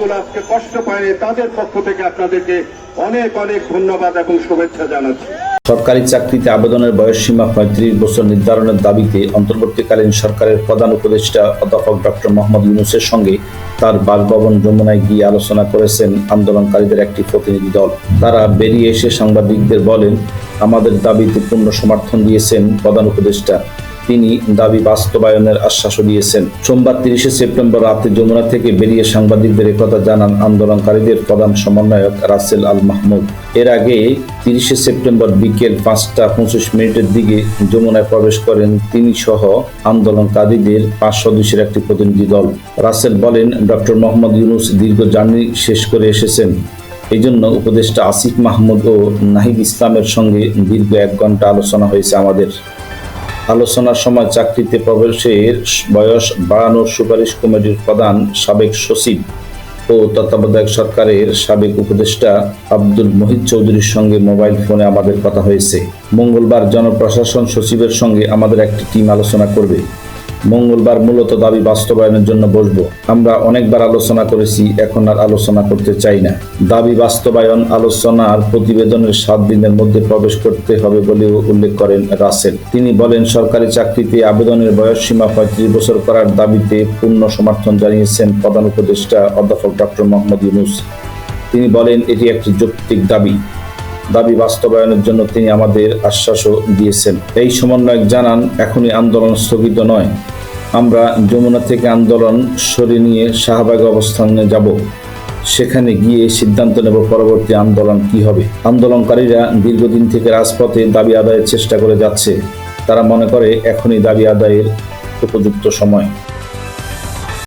গুলো আজকে কষ্ট পায়নি, তাদের পক্ষ থেকে আপনাদেরকে অনেক অনেক ধন্যবাদ এবং শুভেচ্ছা জানাচ্ছি। সরকারি চাকরিতে আবেদনের বয়সসীমা পঁয়ত্রিশ বছর নির্ধারণের দাবিতে অন্তর্বর্তীকালীন সরকারের প্রধান উপদেষ্টা অধ্যাপক ডক্টর মোহাম্মদ ইউনুসের সঙ্গে তার বাসভবন যমুনায় গিয়ে আলোচনা করেছেন আন্দোলনকারীদের একটি প্রতিনিধি দল। তারা বেরিয়ে এসে সাংবাদিকদের বলেন, আমাদের দাবিতে পূর্ণ সমর্থন দিয়েছেন প্রধান উপদেষ্টা। তিনি দাবি বাস্তবায়নের আশ্বাসও দিয়েছেন। সোমবার তিরিশে সেপ্টেম্বর রাতে যমুনা থেকে বেরিয়ে সাংবাদিকদের একথা জানান আন্দোলনকারীদের প্রধান সমন্বয়ক রাসেল আল মাহমুদ। এর আগে তিরিশে সেপ্টেম্বর বিকেল পাঁচটা পঁচিশ মিনিটের দিকে যমুনায় প্রবেশ করেন তিনি সহ আন্দোলনকারীদের পাঁচ সদস্যের একটি প্রতিনিধি দল। রাসেল বলেন, ডক্টর মোহাম্মদ ইউনুস দীর্ঘ জার্নি শেষ করে এসেছেন। এই জন্য উপদেষ্টা আসিফ মাহমুদ ও নাহিদ ইসলামের সঙ্গে দীর্ঘ এক ঘণ্টা আলোচনা হয়েছে আমাদের। আলোচনার সময় চাকরিতে প্রবেশের বয়স বাড়ানোর সুপারিশ কমিটির প্রধান সাবেক সচিব ও তত্ত্বাবধায়ক সরকারের সাবেক উপদেষ্টা আব্দুল মহিদ চৌধুরীর সঙ্গে মোবাইল ফোনে আমাদের কথা হয়েছে। মঙ্গলবার জনপ্রশাসন সচিবের সঙ্গে আমাদের একটি টিম আলোচনা করবে। মঙ্গলবার মূলত দাবি বাস্তবায়নের জন্য বসবো। আমরা অনেকবার আলোচনা করেছি, এখন আর আলোচনা করতে চাই না। দাবি বাস্তবায়ন আলোচনার প্রতিবেদনের সাত দিনের মধ্যে প্রবেশ করতে হবে বলেও উল্লেখ করেন রাসেল। তিনি বলেন, সরকারি চাকরিতে আবেদনের বয়স সীমা পঁয়ত্রিশ বছর করার দাবিতে পূর্ণ সমর্থন জানিয়েছেন প্রধান উপদেষ্টা অধ্যাপক ডক্টর মোহাম্মদ ইউনুস। তিনি বলেন, এটি একটি যৌক্তিক দাবি। দাবি বাস্তবায়নের জন্য তিনি আমাদের আশ্বাসও দিয়েছেন। এই সমন্বয়ক জানান, এখনই আন্দোলন স্থগিত নয়। আমরা যমুনা থেকে আন্দোলন সরিয়ে নিয়ে শাহবাগ অবস্থানে যাব। সেখানে গিয়ে সিদ্ধান্ত নেব পরবর্তী আন্দোলন কি হবে। আন্দোলনকারীরা দীর্ঘদিন থেকে রাজপথে দাবি আদায়ের চেষ্টা করে যাচ্ছে। তারা মনে করে এখনই দাবি আদায়ের উপযুক্ত সময়।